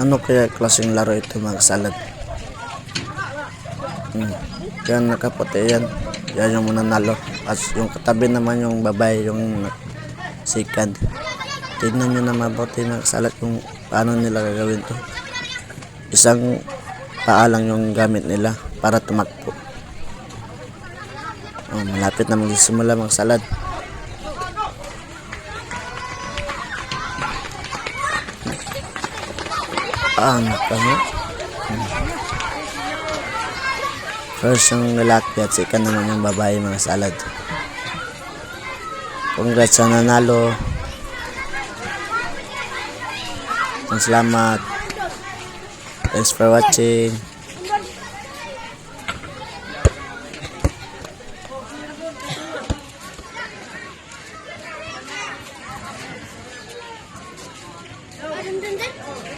Ano kaya klaseng laro ito mga salad? Hmm. Yan nakaputi yan. Yan yung mananalo. At yung katabi naman yung babae yung second. Tignan nyo na mabuti mga salad kung paano nila gagawin to. Isang paa lang yung gamit nila para tumakbo. Oh, malapit na magsisimula mga salad. Ah, ano? First yung lalaki at second naman yung babae mga salad. Congrats sa nanalo. Ang salamat. Thanks for watching. Dun.